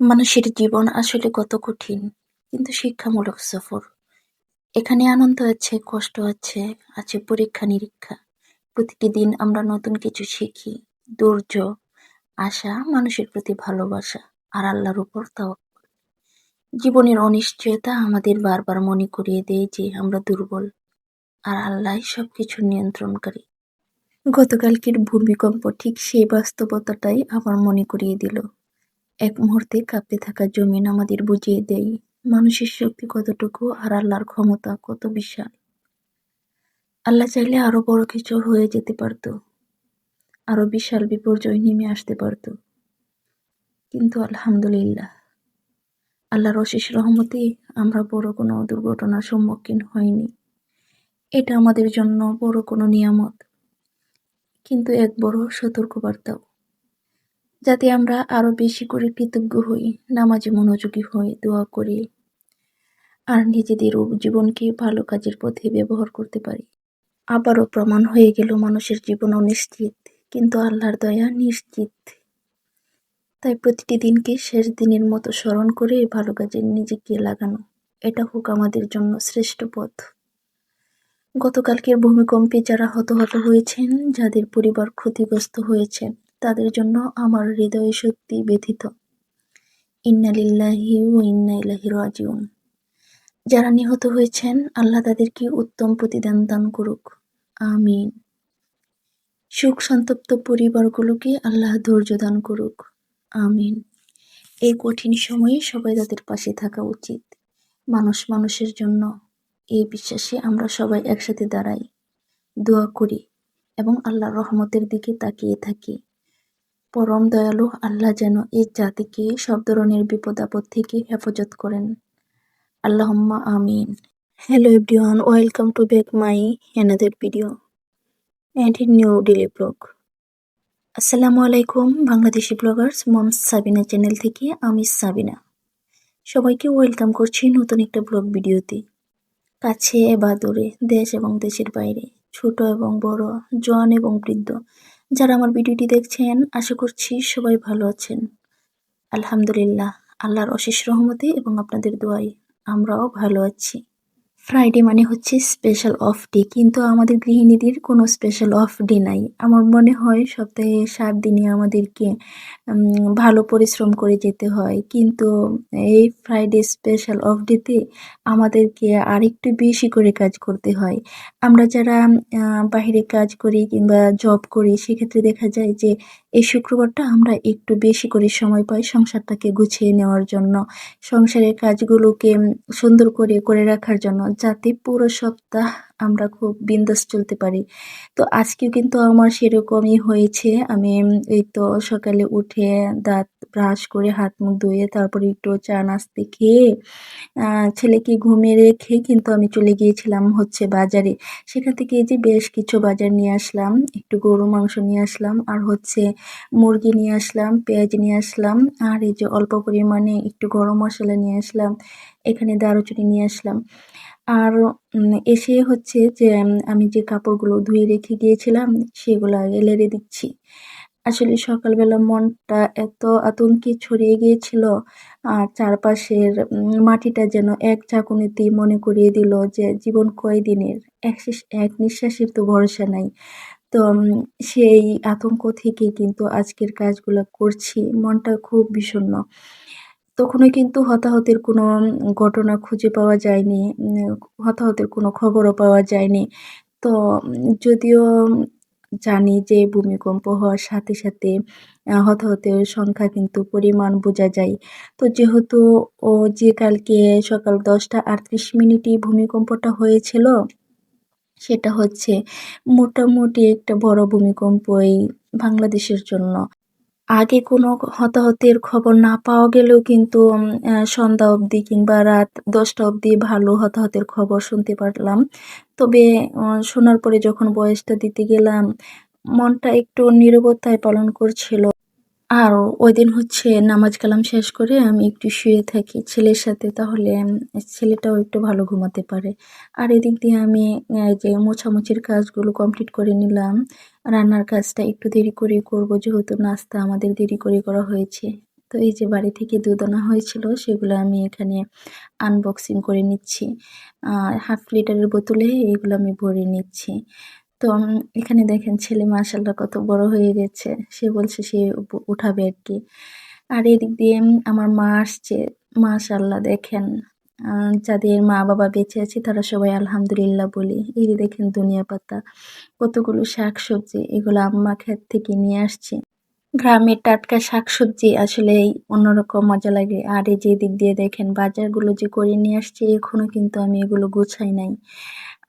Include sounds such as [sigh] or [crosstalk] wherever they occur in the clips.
মানুষের জীবন আসলে কত কঠিন, কিন্তু শিক্ষামূলক সফর। এখানে আনন্দ আছে, কষ্ট আছে, আছে পরীক্ষা-নিরীক্ষা। প্রতিটি দিন আমরা নতুন কিছু শিখি, ধৈর্য, আশা, মানুষের প্রতি ভালোবাসা আর আল্লাহর উপর তাওয়াক্কুল। জীবনের অনিশ্চয়তা আমাদের বারবার মনে করিয়ে দেয় যে আমরা দুর্বল, আর আল্লাহই সবকিছুর নিয়ন্ত্রণকারী। গতকালকের ভূমিকম্প ঠিক সেই বাস্তবতাটাই আবার মনে করিয়ে দিল। এক মুহূর্তে কাঁপতে থাকা জমিন আমাদের বুঝিয়ে দেয়, মানুষের শক্তি কতটুকু আর আল্লাহর ক্ষমতা কত বিশাল। আল্লাহ চাইলে আরও বড় কিছু হয়ে যেতে পারত, আরও বিশাল বিপর্যয় নেমে আসতে পারত। কিন্তু আলহামদুলিল্লাহ, আল্লাহর অশেষ রহমতে আমরা বড় কোনো দুর্ঘটনার সম্মুখীন হইনি। এটা আমাদের জন্য বড় কোনো নিয়ামত। কিন্তু এক বড় সতর্কবার্তাও। যাতে আমরা আরও বেশি করে কৃতজ্ঞ হই, নামাজে মনোযোগী হই, দোয়া করি, আর নিজেদের জীবনকে ভালো কাজের পথে ব্যবহার করতে পারি। আবারও প্রমাণ হয়ে গেল মানুষের জীবন অনিশ্চিত, কিন্তু আল্লাহর দয়া নিশ্চিত। তাই প্রতিটি দিনকে শেষ দিনের মতো স্মরণ করে ভালো কাজে নিজেকে লাগানো, এটা হোক আমাদের জন্য শ্রেষ্ঠ পথ। গতকালকের ভূমিকম্পে যারা হতহত হয়েছেন, যাদের পরিবার ক্ষতিগ্রস্ত হয়েছেন তাদের জন্য আমার হৃদয় সত্যি ব্যথিত। ইন্নালিল্লাহি ও ইন্না ইলাহি রাজিউন। যারা নিহত হয়েছেন, আল্লাহ তাদেরকে উত্তম প্রতিদান দান করুক। আমিন। সুখ সন্তপ্ত পরিবারগুলোকে আল্লাহ ধৈর্য দান করুক। আমিন। এই কঠিন সময়ে সবাই তাদের পাশে থাকা উচিত। মানুষ মানুষের জন্য। এই বিশ্বাসে আমরা সবাই একসাথে দাঁড়াই। দোয়া করি এবং আল্লাহর রহমতের দিকে তাকিয়ে থাকি। পরম দয়ালু আল্লাহ যেন এই জাতিকে সব ধরনের বিপদ আপদ থেকে হেফাজত করেন। আল্লাহম্মা আমিন। Hello everyone, welcome to back my another video and new daily blog. আসসালামু আলাইকুম Bangladeshi bloggers, mom Sabina channel থেকে আমি সাবিনা। সবাইকে ওয়েলকাম করছি নতুন একটা ব্লগ ভিডিওতে। কাছে বা দূরে, দেশ এবং দেশের বাইরে, ছোট এবং বড় জোয়ান এবং বৃদ্ধ যারা আমার ভিডিওটি দেখছেন, আশা করছি সবাই ভালো আছেন। আলহামদুলিল্লাহ, আল্লাহর অশেষ রহমতে এবং আপনাদের দোয়াই আমরাও ভালো আছি। ফ্রাইডে মানে হচ্ছে স্পেশাল অফ ডে কিন্তু আমাদের গৃহিণীদের কোনো স্পেশাল অফ ডে নাই। আমার মনে হয় সপ্তাহে সাত দিনে আমাদেরকে ভালো পরিশ্রম করে যেতে হয়। কিন্তু এই ফ্রাইডে স্পেশাল অফ ডেতে আমাদেরকে আরেকটু বেশি করে কাজ করতে হয়। আমরা যারা বাহিরে কাজ করি কিংবা জব করি, সেক্ষেত্রে দেখা যায় যে এই শুক্রবারটা আমরা একটু বেশি করে সময় পাই সংসারটাকে গুছিয়ে নেওয়ার জন্য। সংসারের কাজগুলোকে সুন্দর করে করে রাখার জন্য, যাতে পুরো সপ্তাহ আমরা খুব বিন্দাস চলতে পারি। তো আজকেও কিন্তু আমার সেরকমই হয়েছে। আমি এই তো সকালে উঠে দাঁত ব্রাশ করে হাত মুখ ধুয়ে তারপরে একটু চা নাস্তে খেয়ে ছেলেকে ঘুমিয়ে রেখে কিন্তু আমি চলে গিয়েছিলাম হচ্ছে বাজারে। সেখান থেকে এই যে বেশ কিছু বাজার নিয়ে আসলাম, একটু গরু মাংস নিয়ে আসলাম আর হচ্ছে মুরগি নিয়ে আসলাম, পেঁয়াজ নিয়ে আসলাম আর এই যে অল্প পরিমাণে একটু গরম মশলা নিয়ে আসলাম, এখানে দারুচিনি নিয়ে আসলাম। আর এসে হচ্ছে যে আমি যে কাপড়গুলো ধুয়ে রেখে গিয়েছিলাম, সেগুলো আগে লেড়ে দিচ্ছি। আসলে সকালবেলা মনটা এত আতঙ্কে ছড়িয়ে গিয়েছিল, আর চারপাশের মাটিটা যেন এক ঝাঁকুনিতেই মনে করিয়ে দিল যে, জীবন কয়দিনের? এক এক নিঃশ্বাসের তো ভরসা নাই। তো সেই আতঙ্ক থেকে কিন্তু আজকের কাজগুলো করছি। মনটা খুব বিষণ্ণ। তখনও কিন্তু হতাহতের কোনো ঘটনা খুঁজে পাওয়া যায়নি হতাহতের কোনো খবরও পাওয়া যায়নি। তো, যদিও জানি যে ভূমিকম্প হওয়ার সাথে সাথে হতাহতের সংখ্যা কিন্তু পরিমাণ বোঝা যায়। তো যেহেতু ও যে কালকে সকাল দশটা আটত্রিশ মিনিটই ভূমিকম্পটা হয়েছিল, সেটা হচ্ছে মোটামুটি একটা বড় ভূমিকম্পই বাংলাদেশের জন্য। আগে কোনো হতাহতের খবর না পাওয়া গেলেও কিন্তু সন্ধ্যা অবধি কিংবা রাত দশটা অবধি ভালো হতাহতের খবর শুনতে পারলাম। তবে শোনার পরে যখন বয়সটা দিতে গেলাম, মনটা একটু নিরবতায় পালন করছিল। আর ওই দিন হচ্ছে নামাজ কালাম শেষ করে আমি একটু শুয়ে থাকি ছেলের সাথে, তাহলে ছেলেটাও একটু ভালো ঘুমাতে পারে। আর এদিক দিয়ে আমি যে মোছামুছির কাজগুলো কমপ্লিট করে নিলাম। রান্নার কাজটা একটু দেরি করে করব, যেহেতু নাস্তা আমাদের দেরি করে করা হয়েছে। তো এই যে বাড়ি থেকে দুধ আনা হয়েছিল, সেগুলো আমি এখানে আনবক্সিং করে নিচ্ছি। হাফ লিটারের বোতলে এগুলো আমি ভরে নিচ্ছি। তো এখানে দেখেন ছেলে মাশাল্লাহ কত বড় হয়ে গেছে। সে বলছে সে উঠাবে আর কি। আর এদিক দিয়ে আমার মা আসছে। মাশাল্লাহ দেখেন যাদের মা বাবা বেঁচে আছে তারা সবাই আলহামদুলিল্লাহ বলি। এই দেখেন দুনিয়া পাতা, কতগুলো শাক সবজি এগুলো আম্মা ক্ষেত থেকে নিয়ে আসছে। গ্রামের টাটকা শাকসবজি আসলেই অন্যরকম মজা লাগে। আর এই যে দিক দিয়ে দেখেন বাজারগুলো যে করে নিয়ে আসছে, এখনও কিন্তু আমি এগুলো গুছাই নাই।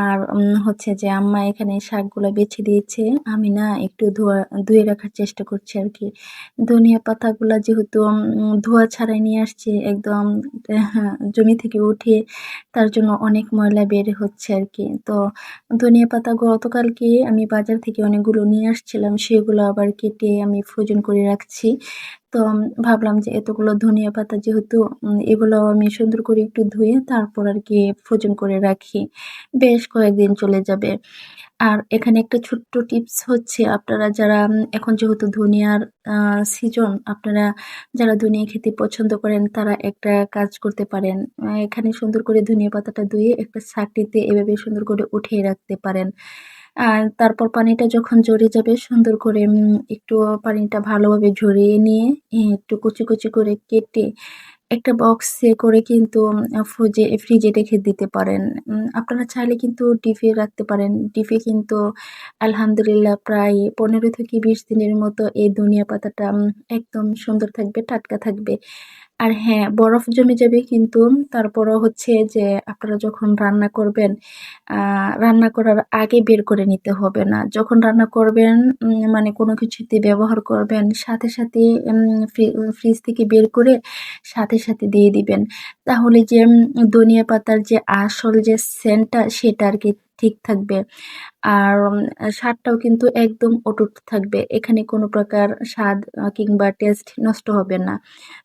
আর হচ্ছে যে আম্মা এখানে শাকগুলো বেছে দিয়েছে। আমি না একটু ধোয়া, ধুয়ে রাখার চেষ্টা করছি আর কি ধনিয়া পাতাগুলো যেহেতু ধোয়া ছাড়াই নিয়ে আসছে, একদম, [laughs] জমি থেকে উঠে তার জন্য অনেক ময়লা বের হচ্ছে আর কি তো ধনিয়া পাতা গতকালকে আমি বাজার থেকে অনেকগুলো নিয়ে আসছিলাম, সেগুলো আবার কেটে আমি ফ্রোজেন করে রাখছি। তো ভাবলাম যে এতগুলো ধনিয়া পাতা যেহেতু এগুলো আমি সুন্দর করে একটু ধুয়ে তারপর আর কি ফ্রোজেন করে রাখি। বেশ কয়েকদিন চলে যাবে। আর এখানে একটা ছোট্ট টিপস হচ্ছে, আপনারা যারা এখন যেহেতু ধনিয়ার সিজন আপনারা যারা ধনিয়া খেতে পছন্দ করেন, তারা একটা কাজ করতে পারেন। এখানে সুন্দর করে ধনিয়া পাতাটা ধুয়ে একটা ছাঁকনিতে এভাবে সুন্দর করে উঠিয়ে রাখতে পারেন। আর তারপর পানিটা যখন ঝরে যাবে, সুন্দর করে একটু পানিটা ভালোভাবে ঝরিয়ে নিয়ে একটু কুচি কুচি করে কেটে একটা বক্সে করে কিন্তু ফ্রিজে ফ্রিজে রেখে দিতে পারেন। আপনারা চাইলে কিন্তু ডিপে রাখতে পারেন। ডিপে কিন্তু আলহামদুলিল্লাহ প্রায় পনেরো থেকে বিশ দিনের মতো এই ধনিয়া পাতাটা একদম সুন্দর থাকবে, টাটকা থাকবে। আর হ্যাঁ বরফ জমে যাবে কিন্তু। তারপরও হচ্ছে যে আপনারা যখন রান্না করবেন রান্না করার আগে বের করে নিতে হবে না। যখন রান্না করবেন মানে কোনো কিছুতে ব্যবহার করবেন, সাথে সাথে ফ্রি- ফ্রিজ থেকে বের করে সাথে সাথে দিয়ে দিবেন। তাহলে যে ধনিয়া পাতার যে আসল যে সেন্টটা সেটা আর কি ঠিক থাকবে। আর স্বাদটাও কিন্তু একদম অটুট থাকবে। এখানে কোনো প্রকার স্বাদ কিংবা টেস্ট নষ্ট হবে না।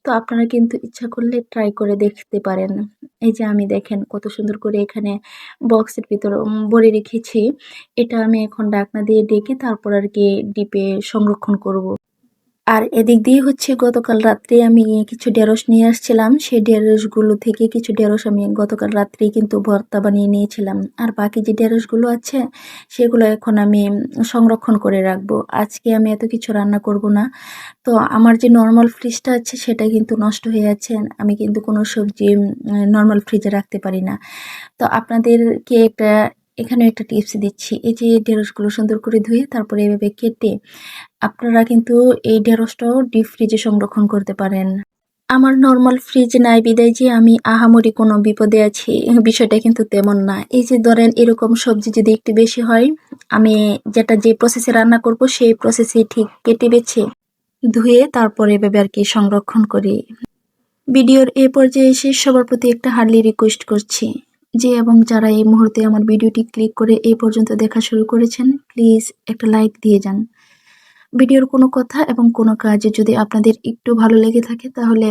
তো আপনারা কিন্তু ইচ্ছা করলে ট্রাই করে দেখতে পারেন। এই যে আমি দেখেন কত সুন্দর করে এখানে বক্সের ভিতর ভরে রেখেছি। এটা আমি এখন ডাকনা দিয়ে ডেকে তারপর আর কি ডিপে সংরক্ষণ করব। আর এদিক দিয়ে হচ্ছে গতকাল রাত্রে আমি কিছু ঢেঁড়স নিয়ে আসছিলাম। সেই ঢেঁড়সগুলো থেকে কিছু ঢেঁড়স আমি গতকাল রাত্রেই কিন্তু ভর্তা বানিয়ে নিয়েছিলাম। আর বাকি যে ঢেঁড়সগুলো আছে, সেগুলো এখন আমি সংরক্ষণ করে রাখব। আজকে আমি এত কিছু রান্না করব না। তো আমার যে নর্মাল ফ্রিজটা আছে, সেটা কিন্তু নষ্ট হয়ে যাচ্ছে আমি কিন্তু কোনো সবজি নর্মাল ফ্রিজে রাখতে পারি না। তো আপনাদেরকে একটা এখানে একটা টিপস দিচ্ছি। এই যে ঢেঁড়সগুলো সুন্দর করে ধুয়ে তারপরে এভাবে কেটে আপনারা কিন্তু এই ঢেঁড়সটাও ডিপ ফ্রিজে সংরক্ষণ করতে পারেন। আমার নর্মাল ফ্রিজ নাই বিদায় যে আমি আহামরি কোনো বিপদে আছি, বিষয়টা কিন্তু তেমন না। এই যে ধরেন এরকম সবজি যদি একটু বেশি হয়, আমি যেটা যে প্রসেসে রান্না করব সেই প্রসেসে ঠিক কেটে বেছে ধুয়ে তারপরে এভাবে আর কি সংরক্ষণ করি। ভিডিওর এ পর্যায়ে এসে সবার প্রতি একটা হার্ডলি রিকোয়েস্ট করছি। যে এবং যারা এই মুহূর্তে আমার ভিডিওটি ক্লিক করে এই পর্যন্ত দেখা শুরু করেছেন, প্লিজ একটা লাইক দিয়ে যান। ভিডিওর কোনো কথা এবং কোনো কাজে যদি আপনাদের একটু ভালো লেগে থাকে, তাহলে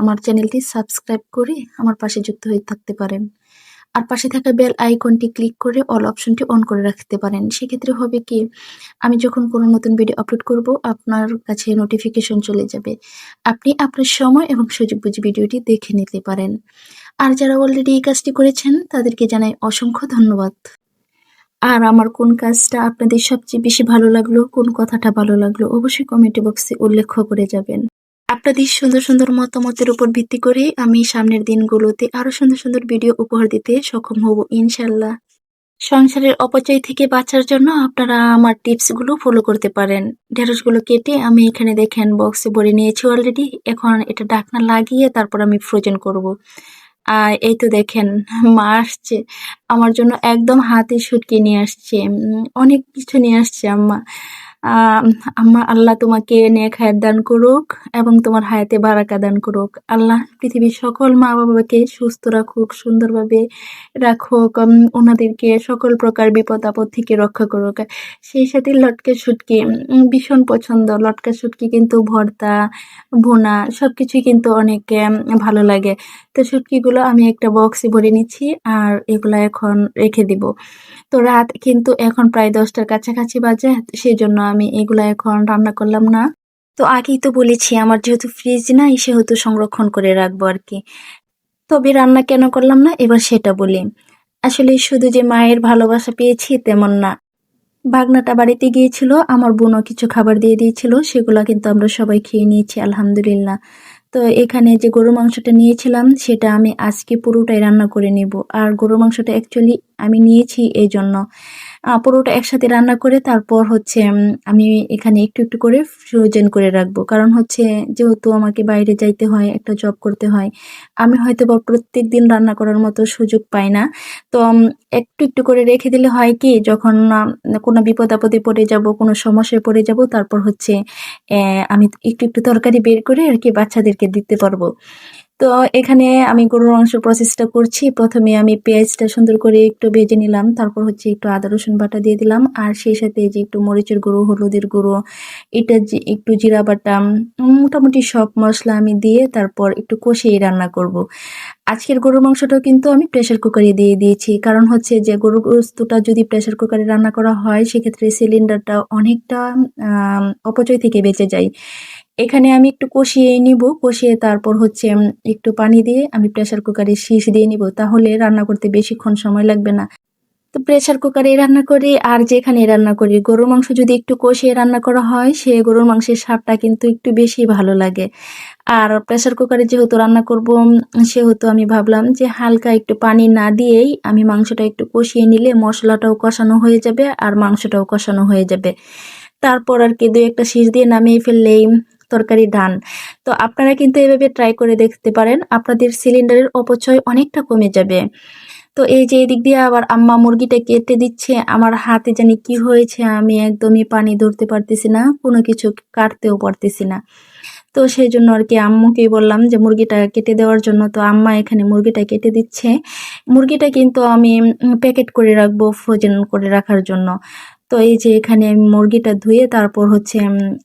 আমার চ্যানেলটি সাবস্ক্রাইব করে আমার পাশে যুক্ত হয়ে থাকতে পারেন। আর পাশে থাকা বেল আইকনটি ক্লিক করে অল অপশনটি অন করে রাখতে পারেন। সেক্ষেত্রে হবে কি, আমি যখন কোনো নতুন ভিডিও আপলোড করব, আপনার কাছে নোটিফিকেশন চলে যাবে। আপনি আপনার সময় এবং সুযোগ বুঝে ভিডিওটি দেখে নিতে পারেন। আর যারা অলরেডি এই কাজটি করেছেন, তাদেরকে জানাই অসংখ্য ধন্যবাদ। আর আমার কোন কাজটা আপনাদের সবচেয়ে বেশি ভালো লাগল, কোন কথাটা ভালো লাগল, অবশ্যই কমেন্ট বক্সে উল্লেখ করে যাবেন। আপনাদের সুন্দর সুন্দর মতামতের উপর ভিত্তি করে আমি সামনের দিনগুলোতে আরও সুন্দর সুন্দর ভিডিও উপহার দিতে সক্ষম হব ইনশাল্লাহ সংসারের অপচয় থেকে বাঁচার জন্য আপনারা আমার টিপসগুলো ফলো করতে পারেন। ঢেঁড়সগুলো কেটে আমি এখানে দেখেন বক্সে ভরে নিয়েছি অলরেডি এখন এটা ডাকনা লাগিয়ে তারপর আমি ফ্রোজেন করব। আর এই তো দেখেন, মা আসছে। আমার জন্য একদম হাতে শুটকি নিয়ে আসছে। অনেক কিছু নিয়ে আসছে আম্মা। আম্মা আল্লাহ তোমাকে নেক হায়াত দান করুক এবং তোমার হায়াতে বারাকা দান করুক। আল্লাহ পৃথিবীর সকল মা বাবাকে সুস্থ রাখুক সুন্দরভাবে রাখুক ওনাদেরকে সকল প্রকার বিপদ আপদ থেকে রক্ষা করুক। সেই সাথে লটকে উম, ভীষণ পছন্দ। লটকা শুটকি কিন্তু ভর্তা ভুনা সবকিছুই কিন্তু অনেক ভালো লাগে। তো শুটকিগুলো আমি একটা বক্সে ভরে নিচ্ছি আর এগুলো এখন রেখে দিব। তো রাত কিন্তু এখন প্রায় দশটার কাছাকাছি বাজে সেই জন্য আমি এগুলো এখন রান্না করলাম না। তো আগেই তো বলেছি, আমার যেহেতু ফ্রিজ নাই, সেহেতু সংরক্ষণ করে রাখব আর কি তবে রান্না কেন করলাম না? এবার সেটা বলি। আসলে শুধু যে মায়ের ভালোবাসা পেয়েছি তেমন না। বাগনাটা বাড়িতে গিয়েছিল, আমার বোনও কিছু খাবার দিয়ে দিয়েছিল, সেগুলো কিন্তু আমরা সবাই খেয়ে নিয়েছি, আলহামদুলিল্লাহ। তো এখানে যে গরু মাংসটা নিয়েছিলাম, সেটা আমি আজকে পুরোটাই রান্না করে নেব। আর গরু মাংসটা অ্যাকচুয়ালি আমি নিয়েছি এই জন্য পুরোটা একসাথে রান্না করে তারপর হচ্ছে আমি এখানে একটু একটু করে ফ্রোজেন করে রাখব। কারণ হচ্ছে যেহেতু আমাকে বাইরে যাইতে হয়, একটা জব করতে হয়, আমি হয়তো বা প্রত্যেক দিন রান্না করার মতো সুযোগ পাই না। তো একটু একটু করে রেখে দিলে হয় কি, যখন কোনো বিপদ আপদে পড়ে যাব, কোনো সমস্যায় পড়ে যাব, তারপর হচ্ছে আমি একটু একটু তরকারি বের করে আর কি বাচ্চাদেরকে দিতে পারব। তো এখানে আমি গরুর মাংস প্রসেসটা করছি প্রথমে আমি পেঁয়াজটা সুন্দর করে একটু ভেজে নিলাম, তারপর হচ্ছে একটু আদা, রসুন বাটা দিয়ে দিলাম আর সেই সাথে যে একটু মরিচের গুঁড়ো, হলুদের গুঁড়ো, এটা যে একটু জিরা বাটা মোটামুটি সব মশলা আমি দিয়ে তারপর একটু কষিয়ে রান্না করব। আজকের গরুর মাংসটাও কিন্তু আমি প্রেশার কুকারে দিয়ে দিয়েছি। কারণ হচ্ছে যে গরুর গোস্তটা যদি প্রেশার কুকারে রান্না করা হয়, সেক্ষেত্রে সিলিন্ডারটা অনেকটা অপচয় থেকে বেঁচে যায়। এখানে আমি একটু কষিয়ে নিব, কষিয়ে তারপর হচ্ছে একটু পানি দিয়ে আমি প্রেশার কুকারে শীষ দিয়ে নিব। তাহলে রান্না করতে বেশিক্ষণ সময় লাগবে না। তো প্রেশার কুকারে রান্না করি, আর যেখানে রান্না করি, গরুর মাংস যদি একটু কষিয়ে রান্না করা হয়, সে গরুর মাংসের স্বাদটা কিন্তু একটু বেশি ভালো লাগে। আর প্রেশার কুকারে যেহেতু রান্না করব, সেহেতু আমি ভাবলাম যে হালকা একটু পানি না দিয়েই আমি মাংসটা একটু কষিয়ে নিলে মশলাটাও কষানো হয়ে যাবে আর মাংসটাও কষানো হয়ে যাবে। তারপর আর কি দু একটা শীষ দিয়ে নামিয়ে ফেললেই তরকারি ডান। তো আপনারা কিন্তু এভাবে ট্রাই করে দেখতে পারেন, আপনাদের সিলিন্ডারের অপচয় অনেকটা কমে যাবে। তো এই যে এদিক দিয়ে আবার আম্মা মুরগিটা কেটে দিচ্ছে, আমার হাতে জানি কি হয়েছে আমি একদমই পানি ধরতে পারতেছি না, কোনো কিছু কাটতেও পারতেছি না। তো সেই জন্য আর কি আম্মুকে বললাম যে মুরগিটা কেটে দেওয়ার জন্য, তো আম্মা এখানে মুরগিটা কেটে দিচ্ছে। মুরগিটা কিন্তু আমি প্যাকেট করে রাখব ফ্রোজেন করে রাখার জন্য। তো এই যে এখানে আমি মুরগিটা ধুয়ে তারপর হচ্ছে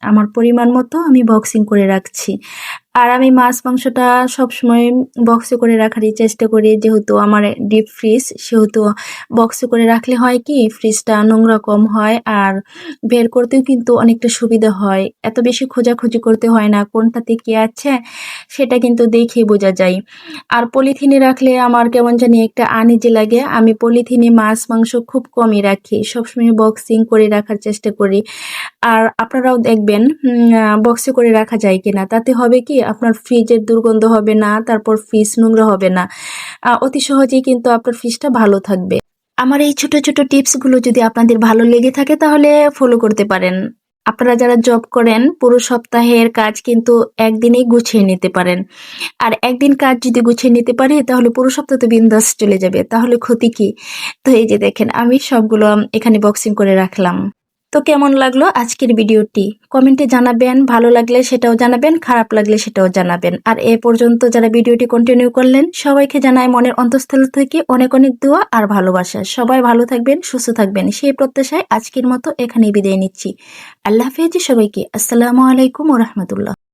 আমার পরিমাণ মতো আমি বক্সিং করে রাখছি। আর আমি মাছ মাংসটা সবসময় বক্সে করে রাখারই চেষ্টা করি। যেহেতু আমার ডিপ ফ্রিজ সেহেতু বক্সে করে রাখলে হয় কি ফ্রিজটা নোংরা কম হয় আর বের করতেও কিন্তু অনেকটা সুবিধা হয়। এত বেশি খোঁজাখুঁজি করতে হয় না, কোনটাতে কি আছে সেটা কিন্তু দেখেই বোঝা যায়। আর পলিথিনে রাখলে আমার কেমন জানি একটা আনিজি লাগে। আমি পলিথিনে মাছ মাংস খুব কমই রাখি, সবসময় বক্সিং করে রাখার চেষ্টা করি। আর আপনারাও দেখবেন বক্সে করে রাখা যায় কিনা। তাতে হবে কি আপনার ফ্রিজের দুর্গন্ধ হবে না, তারপর ফ্রিজ নোংরা হবে না। অতি সহজেই কিন্তু আপনার ফ্রিজটা ভালো থাকবে। আমার এই ছোট ছোট টিপসগুলো যদি আপনাদের ভালো লেগে থাকে তাহলে ফলো করতে পারেন। আপনারা যারা জব করেন, পুরো সপ্তাহের কাজ কিন্তু একদিনেই গুছিয়ে নিতে পারেন। আর একদিন কাজ যদি গুছিয়ে নিতে পারি, তাহলে পুরো সপ্তাহ তো বিন্দাস চলে যাবে। তাহলে ক্ষতি কি? তো এই যে দেখেন, আমি সবগুলো এখানে বক্সিং করে রাখলাম। তো কেমন লাগল আজকের ভিডিওটি? কমেন্টে জানাবেন, ভালো লাগলে সেটাও জানাবেন, খারাপ লাগলে সেটাও জানাবেন। আর এ পর্যন্ত যারা ভিডিওটি কন্টিনিউ করলেন, সবাইকে জানায় মনের অন্তঃস্থল থেকে অনেক অনেক দোয়া আর ভালোবাসা। সবাই ভালো থাকবেন, সুস্থ থাকবেন। সেই প্রত্যাশায় আজকের মতো এখানেই বিদায় নিচ্ছি। আল্লাহ হাফেজ সবাইকে। আসসালামু আলাইকুম ও রহমতুল্লাহ।